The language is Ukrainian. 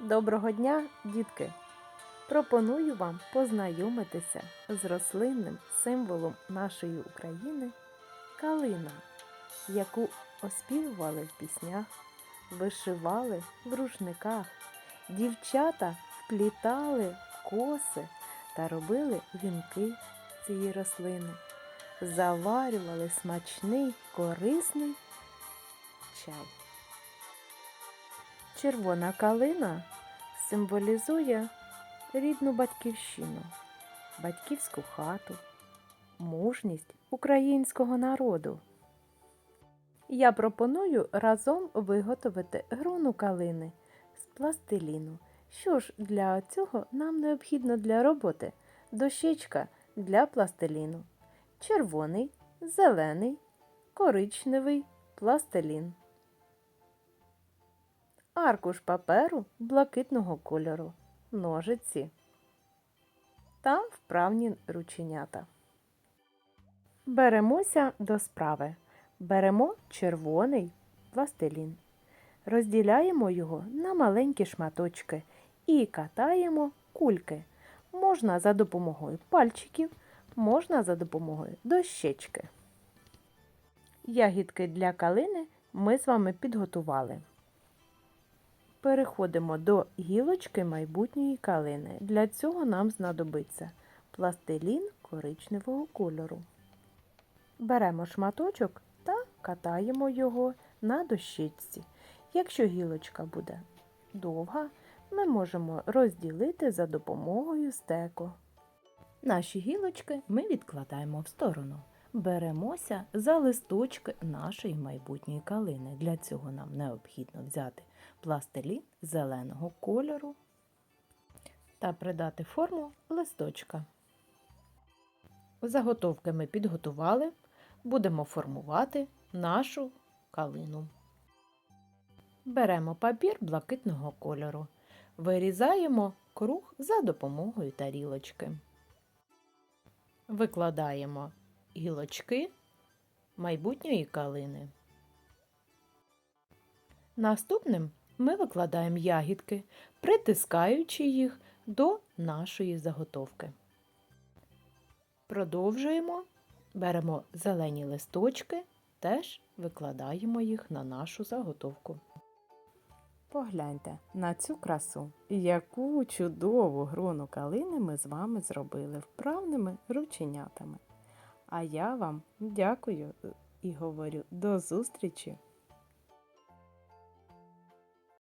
Доброго дня, дітки! Пропоную вам познайомитися з рослинним символом нашої України калина, яку оспівували в піснях, вишивали в рушниках, дівчата вплітали коси та робили вінки цієї рослини, заварювали смачний корисний чай. Червона калина символізує рідну батьківщину, батьківську хату, мужність українського народу. Я пропоную разом виготовити грону калини з пластиліну. Що ж для цього нам необхідно для роботи? Дощечка для пластиліну, червоний, зелений, коричневий пластилін аркуш паперу блакитного кольору, ножиці та вправні рученята. Беремося до справи. Беремо червоний пластилін. Розділяємо його на маленькі шматочки і катаємо кульки. Можна за допомогою пальчиків, можна за допомогою дощечки. Ягідки для калини ми з вами підготували. Переходимо до гілочки майбутньої калини. Для цього нам знадобиться пластилін коричневого кольору. Беремо шматочок та катаємо його на дощечці. Якщо гілочка буде довга, ми можемо розділити за допомогою стеку. Наші гілочки ми відкладаємо в сторону. Беремося за листочки нашої майбутньої калини. Для цього нам необхідно взяти пластилін зеленого кольору та придати форму листочка. Заготовки ми підготували, будемо формувати нашу калину. Беремо папір блакитного кольору, вирізаємо круг за допомогою тарілочки. Викладаємо гілочки майбутньої калини. Наступним ми викладаємо ягідки, притискаючи їх до нашої заготовки. Продовжуємо, беремо зелені листочки, теж викладаємо їх на нашу заготовку. Погляньте на цю красу, яку чудову грону калини ми з вами зробили вправними рученятами. А я вам дякую і говорю до зустрічі